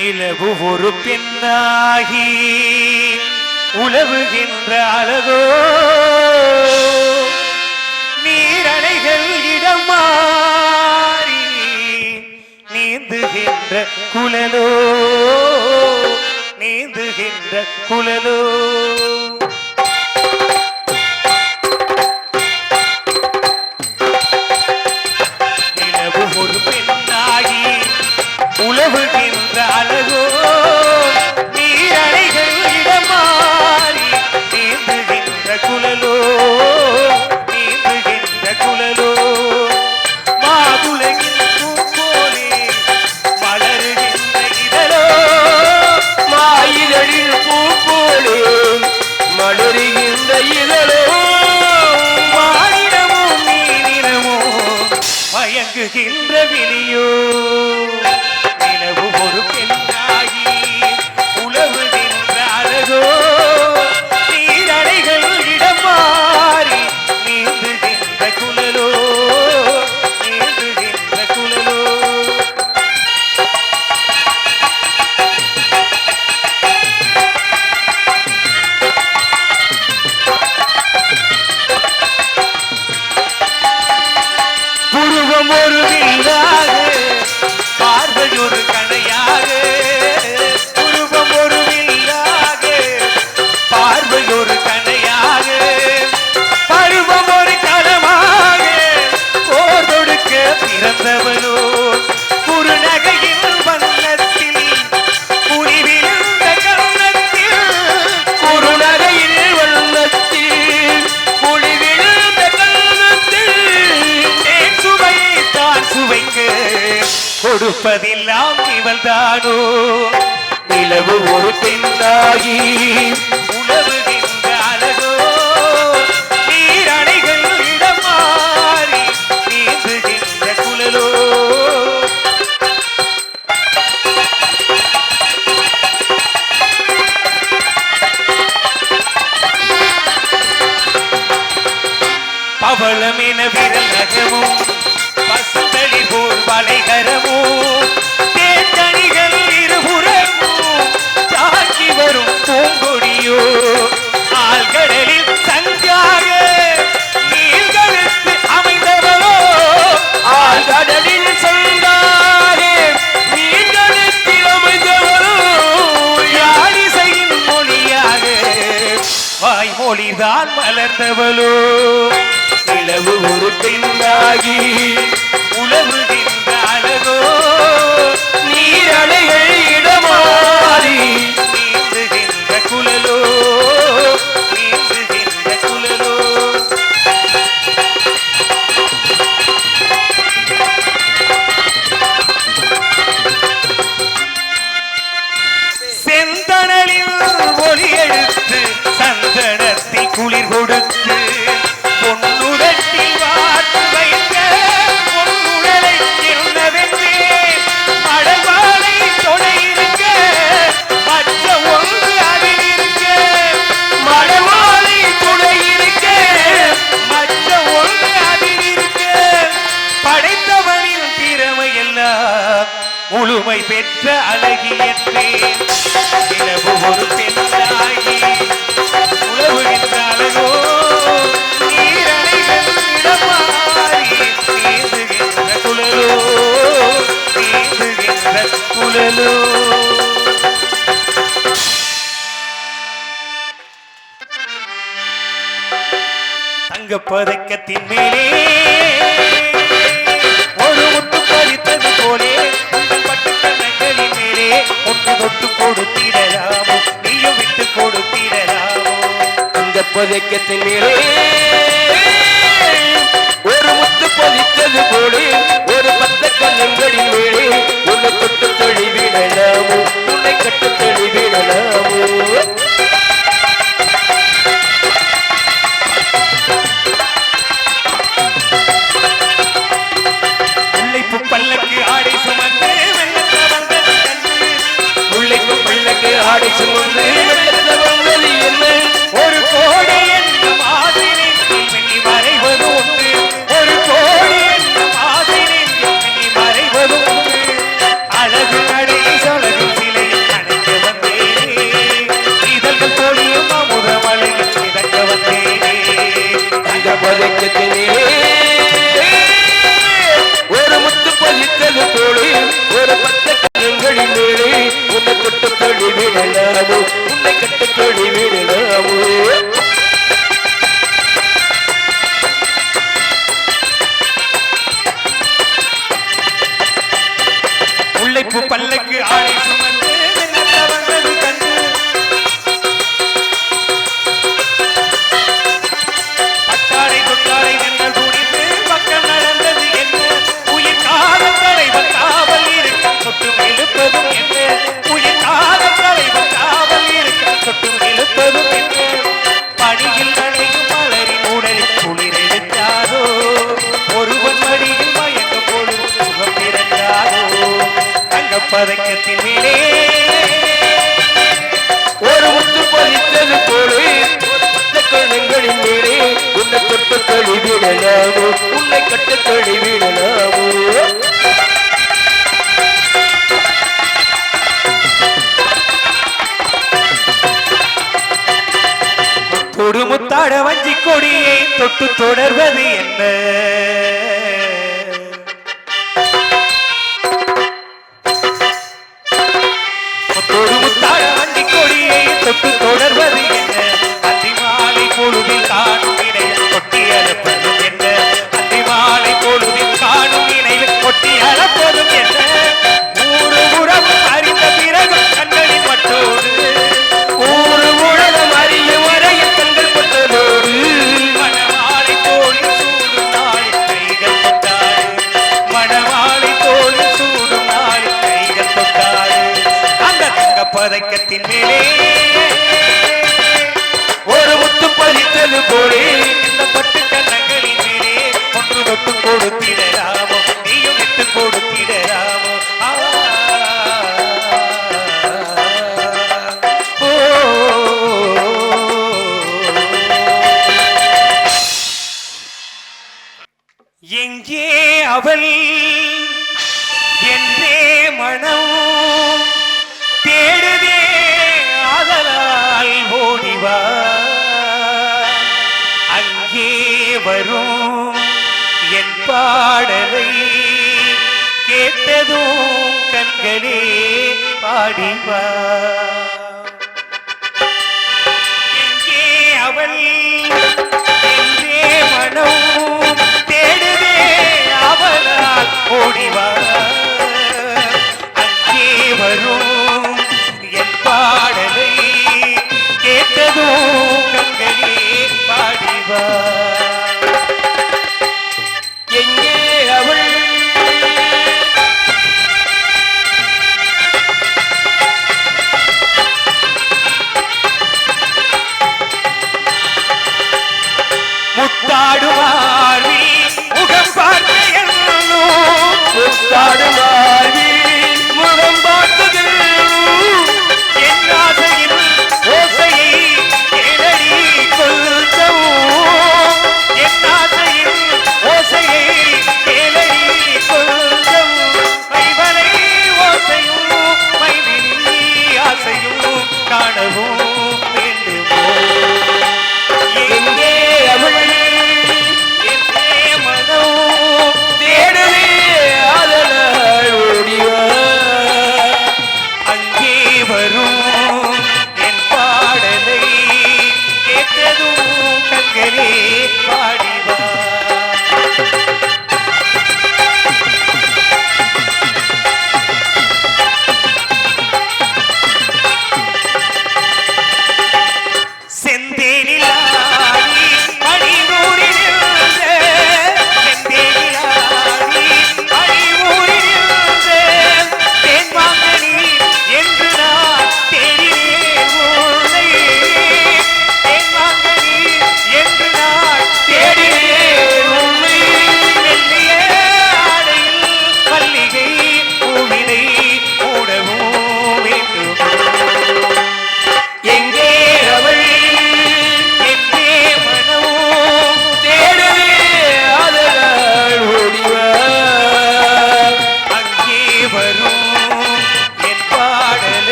நிலவு ஒரு பெண்ணாகி உலவுகின்ற அழகோ. நீரணைகள் இடமாறி நீந்துகின்ற குழலோ. நீந்துகின்ற குழலோ. மயங்குகின்ற விழியோ நிலவு ஒரு பெண்ணாகி கொடுப்பதெல்லாம் இவள் தானோ நிலவு ஒரு பெண்ணாகி உணவுகின்ற அழகோ? நீரணைகள் இடம் நீந்துகின்ற குழலோ? பவளமென விரல் நகமும் வாய்மொழிதான் மலர்ந்தவளோ. நிலவு ஒரு பெண்ணாகி உழவுகின்ற அழகோ. நீரலைகள் இடமாறி நீந்துகின்ற குழலோ. தங்க பதக்கத்தின் மேலே ஒரு முத்து பதித்தது போலே உங்கள் பட்டு கண்ணங்களின் மேலே ஒன்று தொட்டு கொடுத்திடலாமோ? நீயும் விட்டு கொடுத்திடலாமோ? தங்க பதக்கத்தின் மேலே ஒரு முத்து பதித்தது பிள்ளைக்கு பிள்ளைக்கு ஆடை சுமந்து வந்தது என்ன ஒரு கோடி என்னும் ஆசிரியத்தில் மின்னி ஒரு கோடி அழகு நடை கட்டு தொழிவிடலாமோ தொடு முத்தாட வஞ்சி கொடியை தொட்டு தொடர்வது என்ன? தொடு முத்தாட வஞ்சி கொடியை தொட்டு தொடர்வது என்ன? அதிமாலை பொழுதில் தான் தொட்டியலப்பது பதக்கத்தின் மேலே வரும். என் பாடலை கேட்டதும் கண்களே பாடிவா.